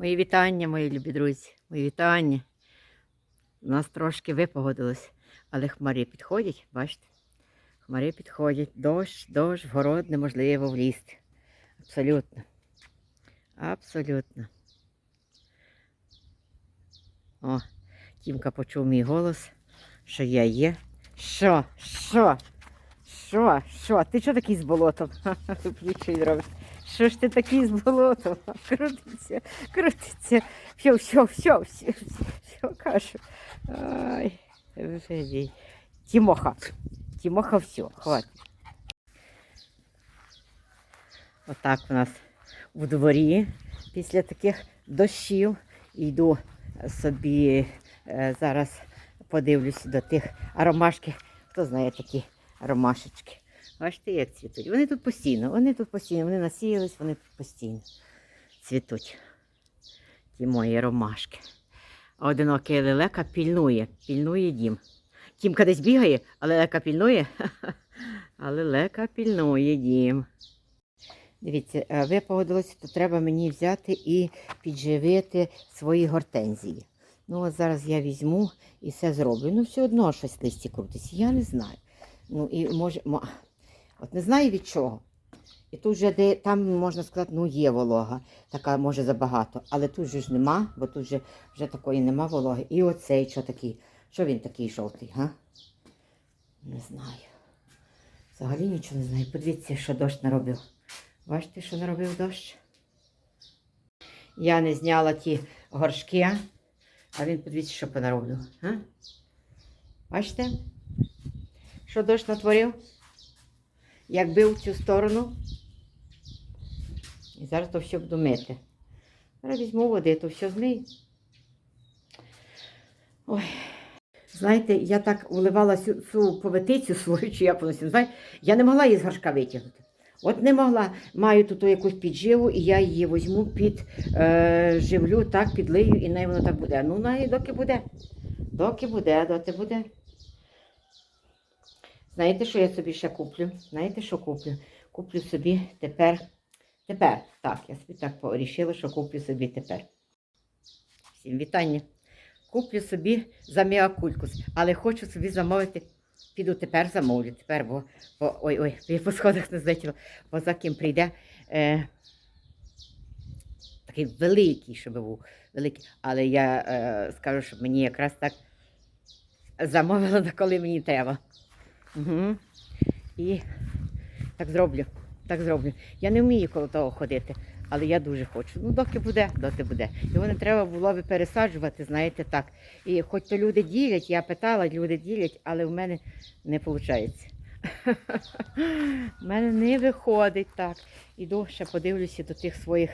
Мої вітання, мої любі друзі, мої вітання. У нас трошки випогодилось, але хмари підходять, бачите? Хмари підходять, дощ, дощ, в город неможливо влізти. Абсолютно. Абсолютно. О, Тімка почув мій голос, що я є. Що? Що? Що? Що? Ти що такий з болотом? Включи робиш. Що ж ти такий з болотом? Крутиться, крутиться. Все, все, все, все, все, кажу. Ай, живій. Тімоха. Тімоха, все, хватить. Отак у нас у дворі після таких дощів йду собі е, зараз подивлюсь до тих аромашки. Хто знає такі ромашечки. Бачите, як цвітуть. Вони тут постійно, вони тут постійно, вони насіялись, вони тут постійно цвітуть. Ті мої ромашки. А одинокий лелека пільнує, пільнує дім. Тімка десь бігає, а лелека пільнує. А лелека пільнує дім. Дивіться, е, ви то треба мені взяти і підживити свої гортензії. Ну, от зараз я візьму і все зроблю. Ну, все одно щось листі крутиться, я не знаю. Ну, і може, мо- от не знаю від чого. І тут вже де там можна сказати, ну є волога, така може забагато. Але тут же ж нема, бо тут же вже такої нема вологи. І оцей що такий? Що він такий жовтий, га? Не знаю. Взагалі нічого не знаю. Подивіться, що дощ наробив. Бачите, що наробив дощ? Я не зняла ті горшки, а він подивіться, що понароблив. А? Бачите? Що дощ натворив? Як бив в цю сторону. І зараз то все буду мити. Зараз візьму води, то все змию. Ой. Знаєте, я так вливала цю, цю поветицю свою, чи як воно сі я не могла її з горшка витягнути. От не могла. Маю тут якусь підживу, і я її візьму під е, живлю, так, підлию, і най воно так буде. Ну, най, доки буде. Доки буде, доки буде. Знаєте, що я собі ще куплю? Знаєте, що куплю? Куплю собі тепер. Тепер, так, я собі так порішила, що куплю собі тепер. Всім вітання. Куплю собі за міакулькус, але хочу собі замовити. Піду тепер замовлю. Тепер, бо, бо ой, ой, я по сходах не злетіла, бо за ким прийде. Е, такий великий, щоб був великий. Але я е, скажу, щоб мені якраз так замовила, коли мені треба. Угу. І так зроблю. Так зроблю. Я не вмію коло того ходити, але я дуже хочу. Ну, доки буде, доки буде. Його не треба було би пересаджувати, знаєте, так. І хоч то люди ділять, я питала, люди ділять, але в мене не виходить. У мене не виходить так. Іду ще подивлюся до тих своїх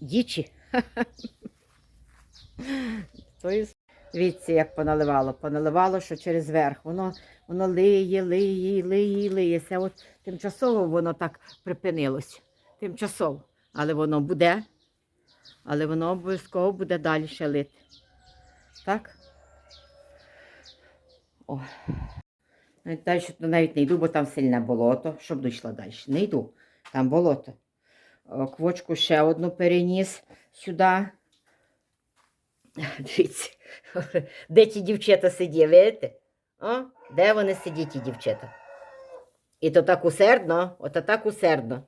дічі. Дивіться, як поналивало. Поналивало, що через верх. Воно, воно лиє, лиє, лиє, лиє. Це от тимчасово воно так припинилось. Тимчасово. Але воно буде. Але воно обов'язково буде далі ще лити. Так? О. Далі то навіть не йду, бо там сильне болото. Щоб дійшла далі. Не йду. Там болото. Квочку ще одну переніс сюди. Дивіться, де ті дівчата видите? О, де вони сидять, ті дівчата? І то так усердно, ото так усердно.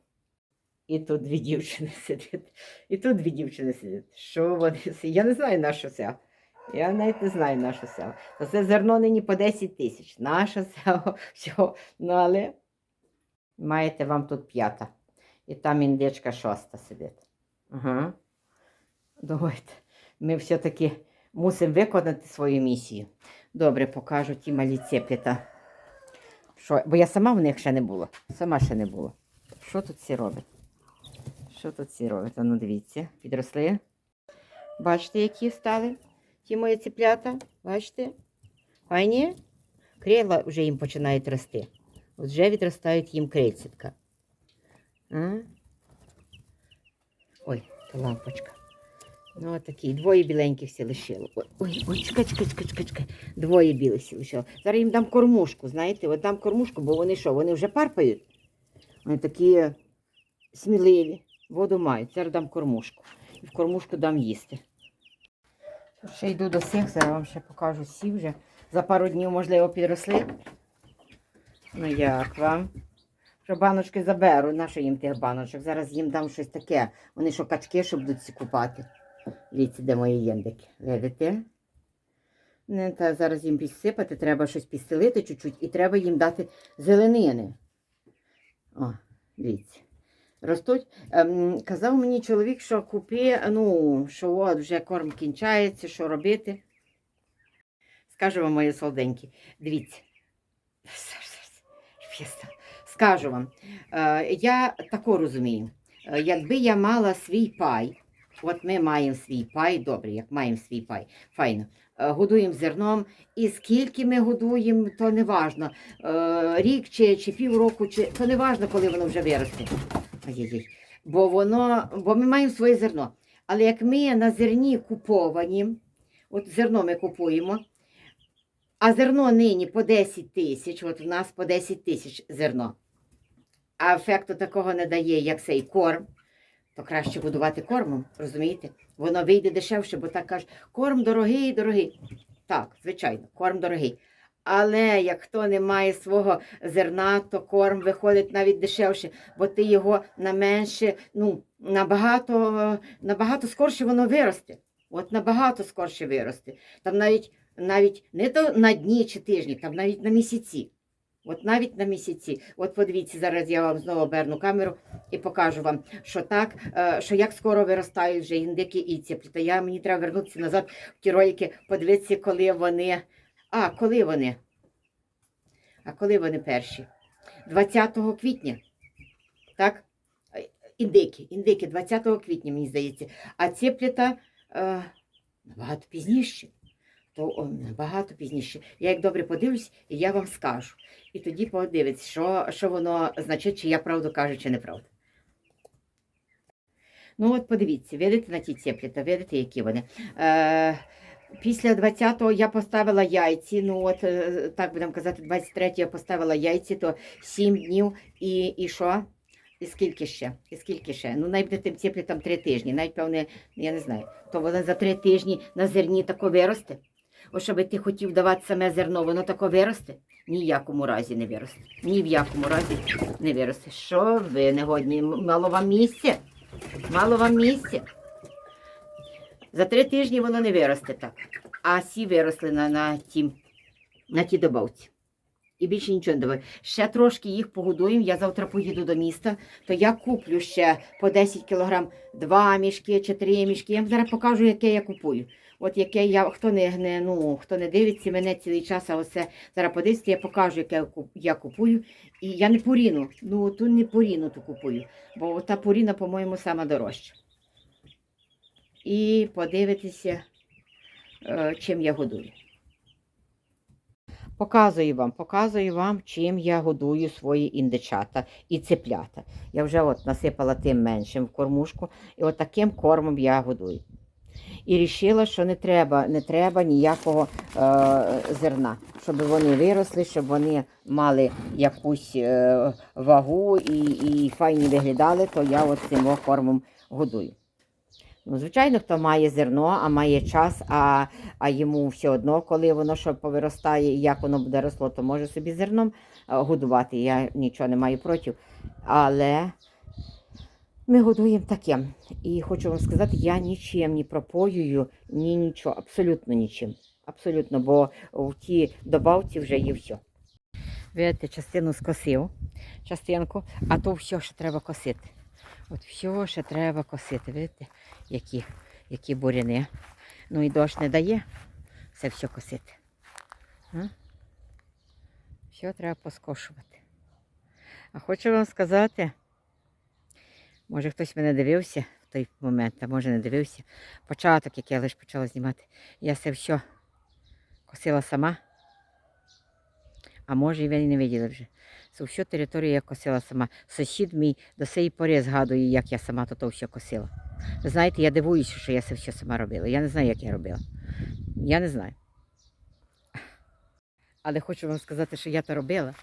І тут дві дівчини сидять. І тут дві дівчини сидять. Що вони? Я не знаю, на що це. Я навіть не знаю, на що це. Та це зерно нині по 10 тисяч. Наше це все. Ну, але маєте вам тут п'ята. І там індичка шоста сидить. Ага. Давайте ми все-таки мусимо виконати свою місію. Добре, покажу ті малі цеплята. Що, бо я сама в них ще не була. Сама ще не була. Що тут всі роблять? Що тут всі роблять? А ну дивіться, підросли. Бачите, які стали ті мої цеплята? Бачите? Файні? Крила вже їм починають рости. От вже відростають їм крильцятка. А? Ой, то лампочка. Ну, от такі, двоє біленьких всі лишило. Ой, ой, чекай, чекай, чекай, чекай, чекай. Двоє білих всі лишило. Зараз їм дам кормушку, знаєте, от дам кормушку, бо вони що, вони вже парпають. Вони такі сміливі. Воду маю. Зараз дам кормушку. І в кормушку дам їсти. Ще йду до сих, зараз вам ще покажу сі вже. За пару днів, можливо, підросли. Ну як вам? Що баночки заберу, на що їм тих баночок? Зараз їм дам щось таке. Вони що качки, щоб будуть купати. Дивіться, де мої єндики. Видите? Не, та зараз їм підсипати, треба щось підстелити чуть-чуть і треба їм дати зеленини. О, дивіться. Ростуть. Ем, казав мені чоловік, що купи, ну, що от вже корм кінчається, що робити. Скажу вам, мої солоденькі, дивіться. Скажу вам, е, я тако розумію, е, якби я мала свій пай, от ми маємо свій пай, добре, як маємо свій пай, файно. е, Годуємо зерном, і скільки ми годуємо, то не важно. Е, Рік чи, чи півроку, чи то не важно, коли воно вже виросте. Бо воно, бо ми маємо своє зерно. Але як ми на зерні куповані, от зерно ми купуємо, а зерно нині по 10 тисяч, от в нас по 10 тисяч зерно. А ефекту такого не дає, як цей корм, то краще будувати кормом, розумієте? Воно вийде дешевше, бо так кажуть, корм дорогий, дорогий. Так, звичайно, корм дорогий. Але як хто не має свого зерна, то корм виходить навіть дешевше, бо ти його на менше, ну, набагато, набагато скорше воно виросте. От набагато скорше виросте. Там навіть навіть не то на дні чи тижні, там навіть на місяці. От навіть на місяці. От подивіться, зараз я вам знову оберну камеру і покажу вам, що так, е, що як скоро виростають вже індики і ціплі. Я мені треба вернутися назад в ті ролики, подивитися, коли вони. А, коли вони? А коли вони перші? 20 квітня. Так? Індики, індики 20 квітня, мені здається. А ціплята е, набагато пізніше то о, набагато пізніше. Я як добре подивлюсь, і я вам скажу. І тоді подивиться, що, що воно значить, чи я правду кажу, чи неправду. Ну от подивіться, видите на ті цепліта, видите, які вони. Е, після 20-го я поставила яйці, ну от, е, так будемо казати, 23-го я поставила яйці, то 7 днів і, і що? І скільки ще? І скільки ще? Ну, навіть тим цеплітам 3 тижні, навіть певне, я не знаю, то воно за 3 тижні на зерні тако виросте. Ось щоб ти хотів давати саме зерно, воно тако виросте? Ні в якому разі не виросте. Ні в якому разі не виросте. Що ви негодні? Мало вам місця? Мало вам місця? За три тижні воно не виросте так. А сі виросли на, на, ті, на ті добавці. І більше нічого не давай. Ще трошки їх погодуємо. Я завтра поїду до міста, то я куплю ще по 10 кілограм два мішки чи три мішки. Я вам зараз покажу, яке я купую. От яке я хто не, не ну хто не дивиться мене цілий час, а оце зараз подивиться, я покажу, яке я купую. І я не поріну. Ну ту не поріну ту купую, бо та поріна, по-моєму, сама дорожча. І подивитися, е, чим я годую. Показую вам, показую вам, чим я годую свої індичата і цеплята. Я вже от насипала тим меншим в кормушку, і от таким кормом я годую. І вирішила, що не треба, не треба ніякого е, зерна, щоб вони виросли, щоб вони мали якусь е, вагу і, і файні виглядали, то я от цим кормом годую. Ну, звичайно, хто має зерно, а має час, а, а йому все одно, коли воно що повиростає і як воно буде росло, то може собі зерном е, годувати. Я нічого не маю проти. Але ми годуємо таким. І хочу вам сказати, я нічим не пропоюю, ні нічого, абсолютно нічим. Абсолютно, бо в ті добавці вже є все. Видите, частину скосив, частинку, а то все ще треба косити. От все ще треба косити. Видите, які, які буряни. Ну і дощ не дає це все косити. Все треба поскошувати. А хочу вам сказати, може хтось мене дивився в той момент, а може не дивився. Початок, як я лише почала знімати. Я це все косила сама. А може і ви не виділи вже. Це всю територію я косила сама. Сусід мій до сей пори згадує, як я сама то все косила. Знаєте, я дивуюся, що я це все сама робила. Я не знаю, як я робила. Я не знаю. Але хочу вам сказати, що я то робила.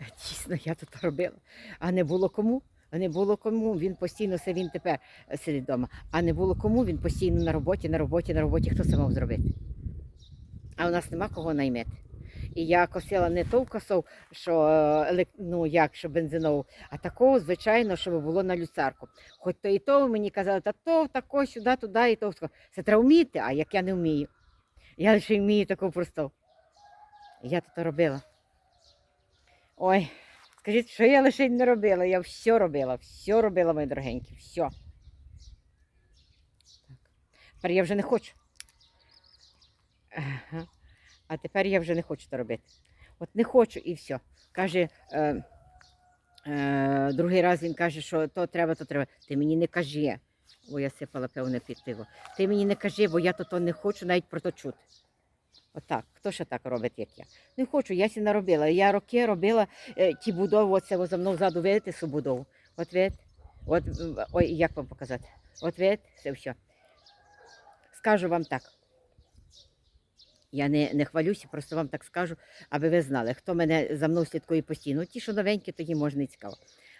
Дійсно, я то робила. А не було кому. Не було кому, він постійно все він тепер е, сидить вдома. А не було кому, він постійно на роботі, на роботі, на роботі. Хто це мав зробити? А у нас нема кого наймити. І я косила не ту косов, що е, ну як, що бензинову, а такого, звичайно, щоб було на люцарку. Хоч то і то мені казали, та то тако, сюди, туди, і то. Це треба вміти, а як я не вмію. Я лише вмію таку просту. Я тут робила. Ой, скажіть, що я лише не робила? Я все робила, все робила, мої дорогенькі, все. Тепер я вже не хочу. А тепер я вже не хочу це робити. От не хочу і все. Каже, е, е, другий раз він каже, що то треба, то треба. Ти мені не кажи, бо я сипала певне під пиво. Ти мені не кажи, бо я то, то не хочу навіть про то чути. Отак. Хто ще так робить, як я? Не хочу, я сі наробила. Я роки робила е, ті будови, оце ви за мною ззаду видите цю будову. От видите? От, ой, як вам показати? От видите, це все. Скажу вам так. Я не, не хвалюся, просто вам так скажу, аби ви знали, хто мене за мною слідкує постійно. Ті, що новенькі, тоді можна і цікаво.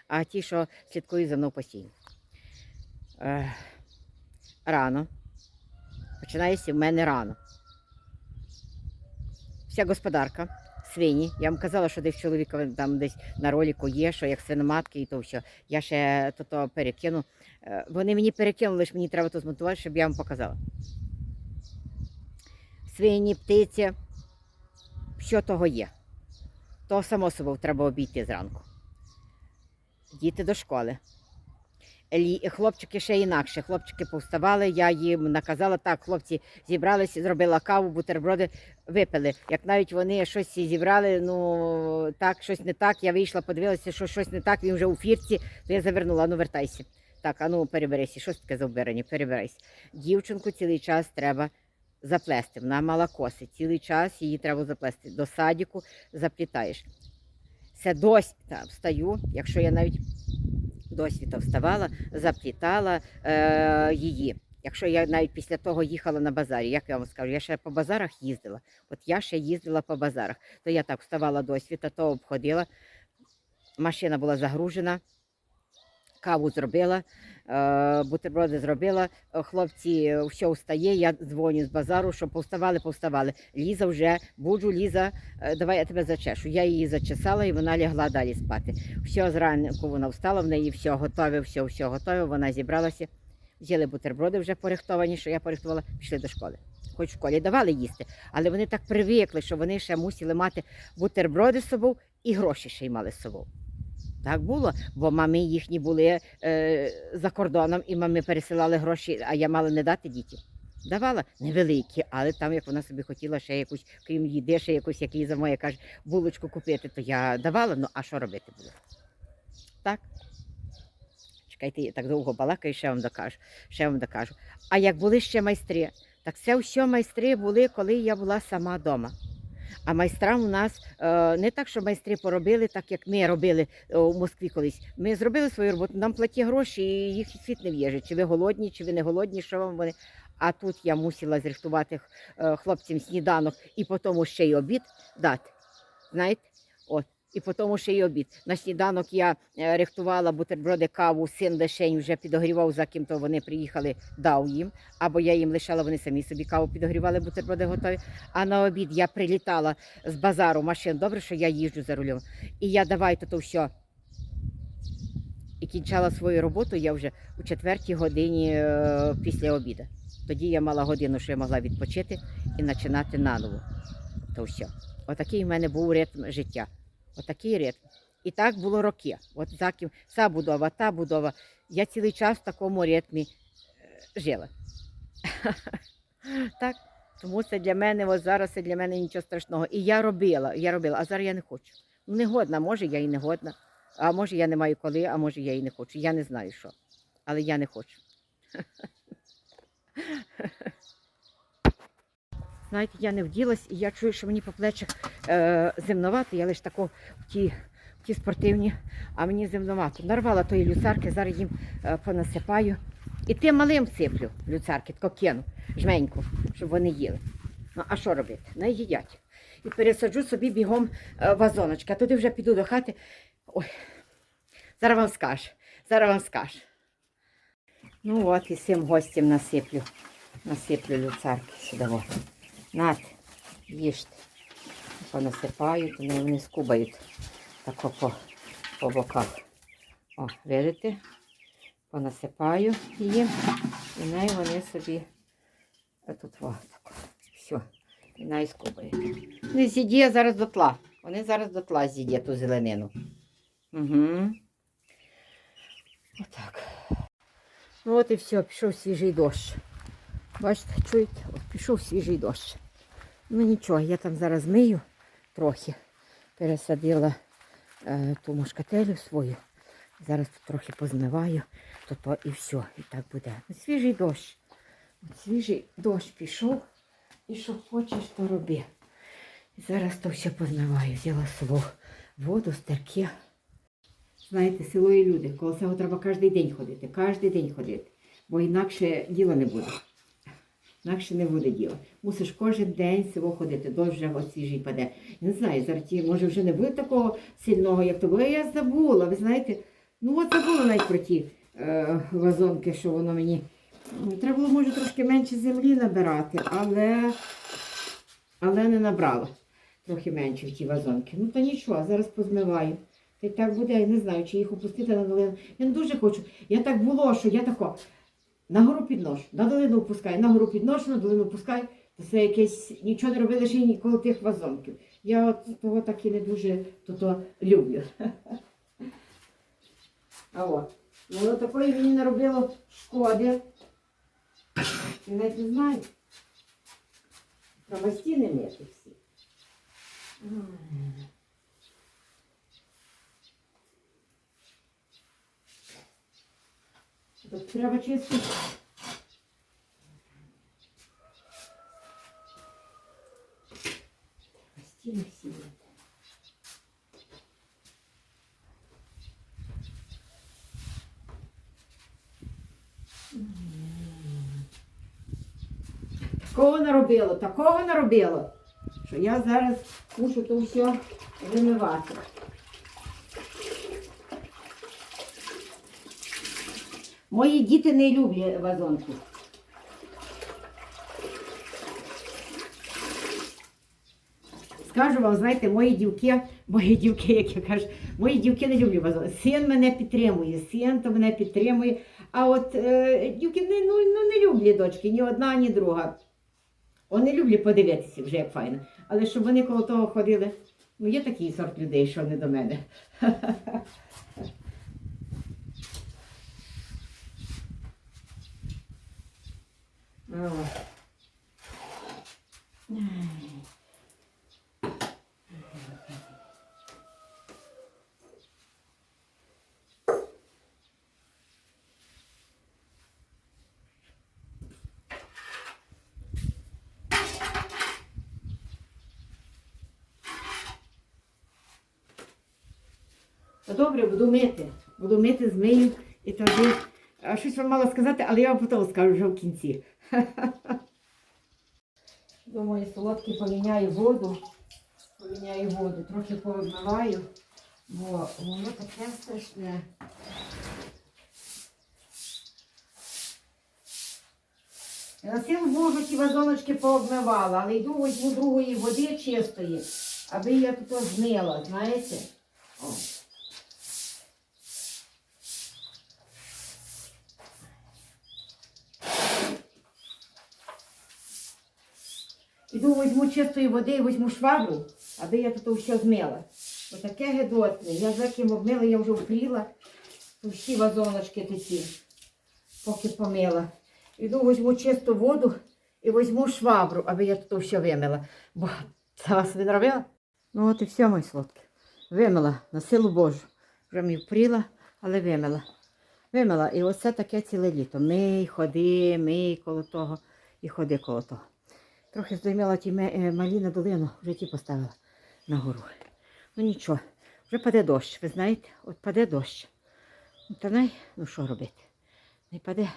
А ті, що слідкують за мною постійно. Е, рано. Починається в мене рано. Вся господарка, свині. Я вам казала, що десь чоловіка там десь на роліку є, що як свиноматки і то все. Я ще то, то перекину. Е, Вони мені перекинули, лише мені треба то змонтувати, щоб я вам показала. Свині, птиця, що того є. То само собою треба обійти зранку. Діти до школи. Хлопчики ще інакше. Хлопчики повставали, я їм наказала, так, хлопці зібралися, зробила каву, бутерброди, випили. Як навіть вони щось зібрали, ну так, щось не так. Я вийшла, подивилася, що щось не так, він вже у фірці, то я завернула, ну вертайся. Так, а ну переберися, що таке за вбирання, перебирайся. Дівчинку цілий час треба заплести. Вона мала коси. Цілий час її треба заплести. До садіку заплітаєш. Це досі та, встаю, якщо я навіть досвіта вставала, заплітала е, її. Якщо я навіть після того їхала на базарі, як я вам скажу, я ще по базарах їздила. От я ще їздила по базарах, то я так вставала до світа, то обходила. Машина була загружена, каву зробила, бутерброди зробила. Е, Хлопці, е, все встає, я дзвоню з базару, щоб повставали, повставали. Ліза вже, буджу, Ліза, е, давай я тебе зачешу. Я її зачесала і вона лягла далі спати. Все зранку вона встала, в неї все готове, все, все готове, вона зібралася. Взяли бутерброди вже порихтовані, що я порихтувала, пішли до школи. Хоч в школі давали їсти, але вони так привикли, що вони ще мусили мати бутерброди з собою і гроші ще й мали з собою. Так було, бо мами їхні були е, за кордоном, і мами пересилали гроші, а я мала не дати дітям. Давала невеликі, але там, як вона собі хотіла ще якусь, крім їди, ще якусь, як за моє каже, булочку купити, то я давала, ну а що робити було? Так. Чекайте, я так довго балакаю, ще вам докажу. Ще вам докажу. А як були ще майстри, так це все майстри були, коли я була сама вдома. А майстрам у нас е, не так, що майстри поробили, так як ми робили е, у Москві колись. Ми зробили свою роботу, нам платі гроші, і їх світ не в'єже. Чи ви голодні, чи ви не голодні, що вам вони. А тут я мусила зрихтувати е, хлопцям сніданок і потім ще й обід дати. Знаєте? От. І потім ще й обід. На сніданок я е, рихтувала бутерброди, каву, син лишень вже підогрівав, за ким то вони приїхали, дав їм. Або я їм лишала, вони самі собі каву підогрівали, бутерброди готові. А на обід я прилітала з базару машин. Добре, що я їжджу за рулем. І я давай то, то все. І кінчала свою роботу я вже у четвертій годині е, після обіду. Тоді я мала годину, що я могла відпочити і починати наново. То все. Отакий в мене був ритм життя. Отакий ритм. І так було роки. От заким, ця будова, та будова. Я цілий час в такому ритмі е, жила. так. Тому це для мене, ось зараз це для мене нічого страшного. І я робила, я робила, а зараз я не хочу. Ну, не годна, може, я і не годна. А може я не маю коли, а може я і не хочу. Я не знаю що. Але я не хочу. Знаєте, я не вділась, і я чую, що мені по плечах е, земновато, я лише тако в ті, в ті спортивні, а мені земновато. Нарвала тої люцарки, зараз їм е, понасипаю. І тим малим сиплю люцарки, тако кину, жменьку, щоб вони їли. Ну, а що робити? Не їдять. І пересаджу собі бігом е, вазоночки, а туди вже піду до хати. Ой, зараз вам скажу. зараз вам скаже. Ну от і всім гостям насиплю. Насиплю люцарки сюди. Нате, їжте. Понасипаю, то вони вони скубають тако по, по боках. О, видите? Понасипаю їм. І най вони собі тут. Все. І най скубають. Вони з'їдять зараз дотла. Вони зараз дотла з'їдять ту зеленину. Угу. Отак. Ну от і все, пішов свіжий дощ. Бачите, чуєте? От пішов свіжий дощ. Ну нічого, я там зараз мию трохи. Пересадила е, ту мошкателю свою. Зараз тут трохи позмиваю, то, то і все, і так буде. Свіжий дощ. Свіжий дощ пішов, і що хочеш, то роби. І зараз то все позмиваю. Взяла село воду, стерки. Знаєте, село і люди, коло цього треба кожен день ходити, кожен день ходити, бо інакше діла не буде. Інакше не буде діла. Мусиш кожен день село ходити, дощ вже от свіжий паде. Я не знаю, зараз може вже не буде такого сильного, як то було. Я забула, ви знаєте, ну от забула навіть про ті е, вазонки, що воно мені. Треба було, може, трошки менше землі набирати, але, але не набрала. Трохи менше в ті вазонки. Ну та нічого, зараз позмиваю. Та й так буде, я не знаю, чи їх опустити на долину. Я не дуже хочу. Я так було, що я тако на гору підношу, на долину опускаю, на гору підношу, на долину опускаю. То це якесь нічого не робили ще й ніколи тих вазонків. Я от того так і не дуже то люблю. А от. Ну, Воно такої мені наробило шкоди. Я навіть не знаю. Треба стіни мити всі. Тут треба чистити. Стіни всі. Такого наробило, такого наробило, що я зараз мушу то все вимивати. Мої діти не люблять вазонки. Скажу вам, знаєте, мої дівки, мої дівки, як я кажу, мої дівки не люблять вазонки. Син мене підтримує, син то мене підтримує. А от е, дівки не, ну, ну, не люблять дочки, ні одна, ні друга. Вони люблять подивитися вже як файно. Але щоб вони коло того ходили, ну є такий сорт людей, що не до мене. О. Ну, Добре, буду мити. Буду мити, змию і тоді. Щось вам мала сказати, але я вам потім скажу вже в кінці. Думаю, солодкий поміняю воду. Поміняю воду, трохи повимиваю, бо воно таке страшне. На силу Божу ті вазоночки пообмивала, але йду візьму другої води чистої, аби я тут змила, знаєте? О. Іду візьму чистої води і візьму швабру, аби я тут все змила. Отаке гидотне. Я за ким обмила, я вже впріла. Тут всі вазоночки такі, поки помила. Іду візьму чисту воду і візьму швабру, аби я тут все вимила. Бо це вас не робила? Ну от і все, мої солодкі. Вимила на силу Божу. Вже мені впріла, але вимила. Вимила. І оце таке ціле літо. Мий, ходи, мий коло того і ходи коло того. Трохи здоймила ті е, малі на долину, вже ті поставила на гору. Ну нічого, вже паде дощ, ви знаєте, от паде дощ. Ну, Та най, ну що робити? Не паде.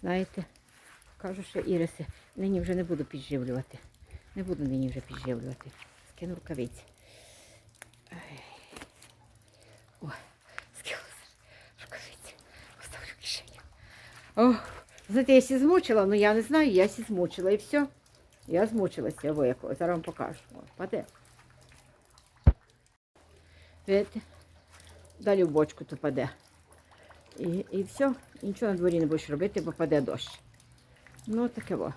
Знаєте, кажу, що іриси, нині вже не буду підживлювати. Не буду нині вже підживлювати. Скину рукавиці. О, скинула рукавиці. Ох, знаєте, я сі змучила, ну я не знаю, я сі змучила і все. Я змучилася, ви якого. Зараз вам покажу. О, паде. Видите? Далі в бочку то паде. І, і все, і нічого на дворі не будеш робити, бо паде дощ. Ну, таке во.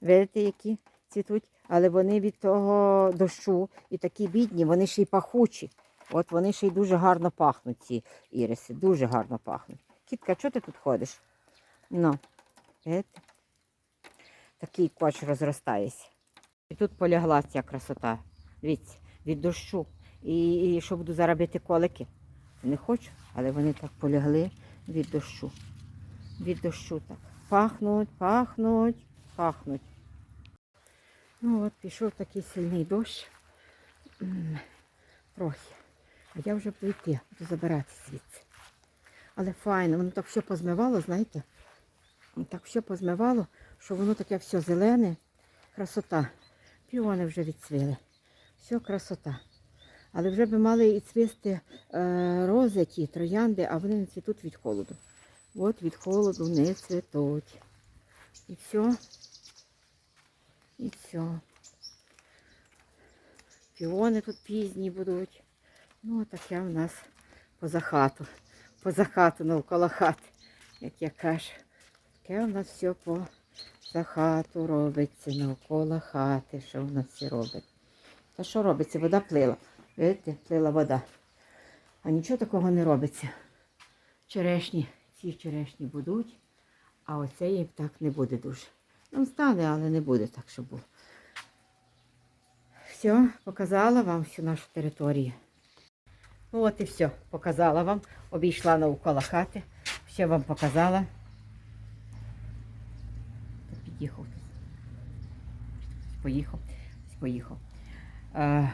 Видите, які цвітуть, але вони від того дощу і такі бідні, вони ще й пахучі. От вони ще й дуже гарно пахнуть, ці іриси, дуже гарно пахнуть. Кітка, чого ти тут ходиш? Ну, видите? Такий коч розростається. І тут полягла ця красота. Дивіться, від дощу. І, і що буду заробити колики? Не хочу, але вони так полягли від дощу. Від дощу так. Пахнуть, пахнуть, пахнуть. Ну от пішов такий сильний дощ. Трохи. А я вже буду йти, буду забиратися звідси. Але файно, воно так все позмивало, знаєте? Воно Так все позмивало, що воно таке все зелене. Красота. Піони вже відцвіли. Все красота. Але вже би мали і цвісти е, рози ті, троянди, а вони не цвітуть від холоду. От від холоду не цвітуть. І все. І все. Піони тут пізні будуть. Ну, таке в нас поза хату. Поза хату, навколо хати, як я кажу. Таке в нас все поза хату робиться, навколо хати. Що в нас все робить? Та що робиться? Вода плила. Видите, плила вода. А нічого такого не робиться. Черешні, ці черешні будуть, а оцеї так не буде дуже. Ну, стане, але не буде так, щоб було. Все, показала вам всю нашу територію. Ну от і все, показала вам. Обійшла навколо хати. Все вам показала. Тут. Поїхав. Поїхав. А,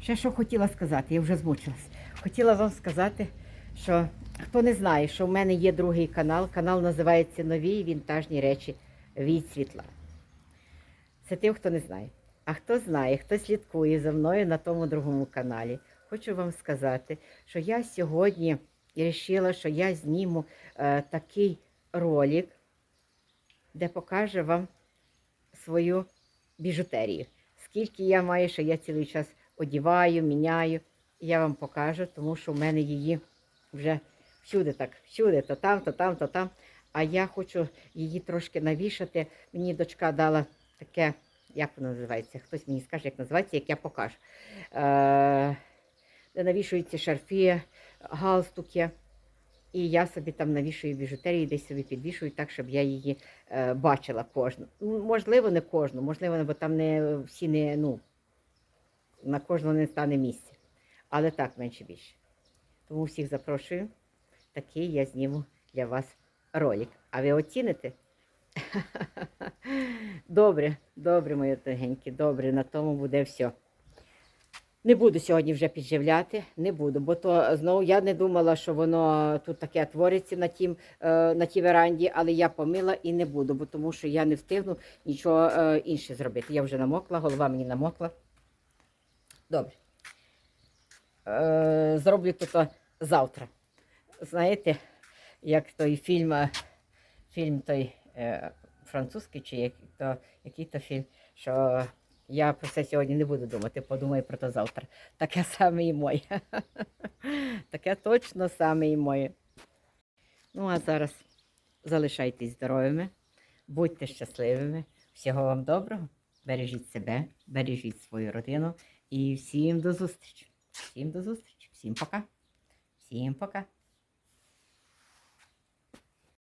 ще що хотіла сказати, я вже змучилась. Хотіла вам сказати, що хто не знає, що в мене є другий канал. Канал називається Нові вінтажні речі від світла. Це тим, хто не знає. А хто знає, хто слідкує за мною на тому другому каналі, хочу вам сказати, що я сьогодні вирішила, що я зніму е, такий ролик, де покаже вам свою біжутерію. Скільки я маю, що я цілий час одіваю, міняю. Я вам покажу, тому що в мене її вже всюди так, всюди, то там, то там, то там. А я хочу її трошки навішати. Мені дочка дала таке, як воно називається? Хтось мені скаже, як називається, як я покажу. Е, де навішуються шарфи, галстуки. І я собі там навішую біжутерію, десь собі підвішую так, щоб я її е, бачила кожну. Ну, Можливо, не кожну, можливо, бо там не всі не, ну, на кожного не стане місця. Але так, менше більше. Тому всіх запрошую. Такий я зніму для вас ролик. А ви оціните? Добре, добре, мої дорогенькі, добре, на тому буде все. Не буду сьогодні вже підживляти, не буду, бо то знову я не думала, що воно тут таке твориться на, тім, е, на тій веранді, але я помила і не буду, бо тому що я не встигну нічого е, інше зробити. Я вже намокла, голова мені намокла. Добре. Е, зроблю то завтра. Знаєте, як той фільм, е, фільм той е, французький, чи як, то, який фільм, що я про це сьогодні не буду думати, подумаю про це завтра. Таке саме і моє. Таке точно саме і моє. Ну, а зараз залишайтесь здоровими, будьте щасливими. Всього вам доброго. Бережіть себе, бережіть свою родину і всім до зустрічі. Всім до зустрічі. Всім пока. Всім пока.